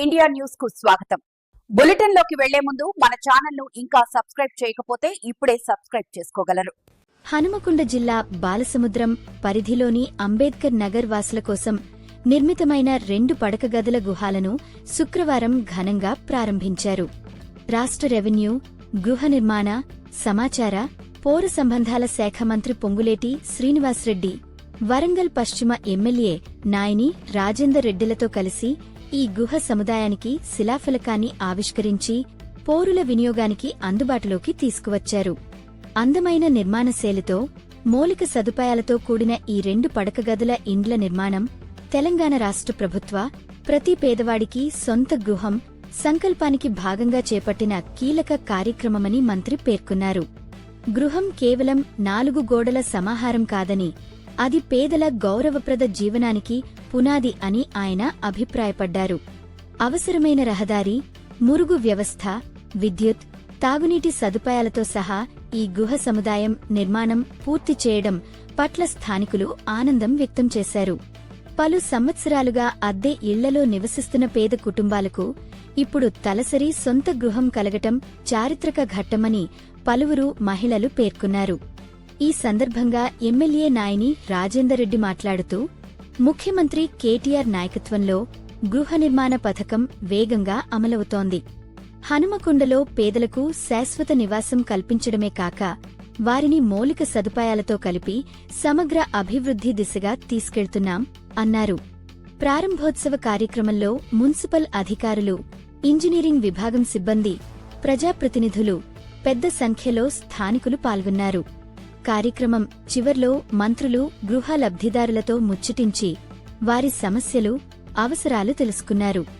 India న్యూస్కు స్వాగతం. బులెటిన్లోకి వెళ్ళే ముందు మన ఛానల్ను ఇంకా సబ్స్క్రైబ్ చేయకపోతే ఇప్పుడే సబ్స్క్రైబ్ చేసుకోగలరు. హనుమకొండ జిల్లా బాలసముద్రం పరిధిలోని అంబేద్కర్ నగర్ వాసుల కోసం నిర్మితమైన రెండు పడక గదుల గుహాలను శుక్రవారం ఘనంగా ప్రారంభించారు. రాష్ట్ర రెవెన్యూ గృహ నిర్మాణ సమాచార పౌర సంబంధాల శాఖ మంత్రి పొంగులేటి శ్రీనివాసరెడ్డి వరంగల్ పశ్చిమ ఎమ్మెల్యే నాయని రాజేందర్ రెడ్డిలతో కలిసి ఈ గుహ సముదాయానికి శిలాఫలకాన్ని ఆవిష్కరించి పౌరుల వినియోగానికి అందుబాటులోకి తీసుకువచ్చారు. అందమైన నిర్మాణ శైలితో మౌలిక సదుపాయాలతో కూడిన ఈ రెండు పడకగదుల ఇండ్ల నిర్మాణం తెలంగాణ రాష్ట్ర ప్రభుత్వ ప్రతి పేదవాడికి సొంత గృహం సంకల్పానికి భాగంగా చేపట్టిన కీలక కార్యక్రమమని మంత్రి పేర్కొన్నారు. గృహం కేవలం నాలుగు గోడల సమాహారం కాదని అది పేదల గౌరవప్రద జీవనానికి పునాది అని ఆయన అభిప్రాయపడ్డారు. అవసరమైన రహదారి మురుగు వ్యవస్థ విద్యుత్ తాగునీటి సదుపాయాలతో సహా ఈ గుహ సముదాయం నిర్మాణం పూర్తి చేయడం పట్ల స్థానికులు ఆనందం వ్యక్తం చేశారు. పలు సంవత్సరాలుగా అద్దె ఇళ్ళలో నివసిస్తున్న పేద కుటుంబాలకు ఇప్పుడు తలసరి సొంత గృహం కలగటం చారిత్రక ఘట్టమని పలువురు మహిళలు పేర్కొన్నారు. ఈ సందర్భంగా ఎమ్మెల్యే నాయని రాజేందర్ రెడ్డి మాట్లాడుతూ ముఖ్యమంత్రి కేటీఆర్ నాయకత్వంలో గృహ నిర్మాణ పథకం వేగంగా అమలవుతోంది. హనుమకొండలో పేదలకు శాశ్వత నివాసం కల్పించడమే కాక వారిని మౌలిక సదుపాయాలతో కలిపి సమగ్ర అభివృద్ధి దిశగా తీసుకెళ్తున్నాం అన్నారు. ప్రారంభోత్సవ కార్యక్రమంలో మున్సిపల్ అధికారులు ఇంజనీరింగ్ విభాగం సిబ్బంది ప్రజాప్రతినిధులు పెద్ద సంఖ్యలో స్థానికులు పాల్గొన్నారు. కార్యక్రమం చివర్లో మంత్రులు గృహ లబ్ధిదారులతో ముచ్చటించి వారి సమస్యలు అవసరాలు తెలుసుకున్నారు.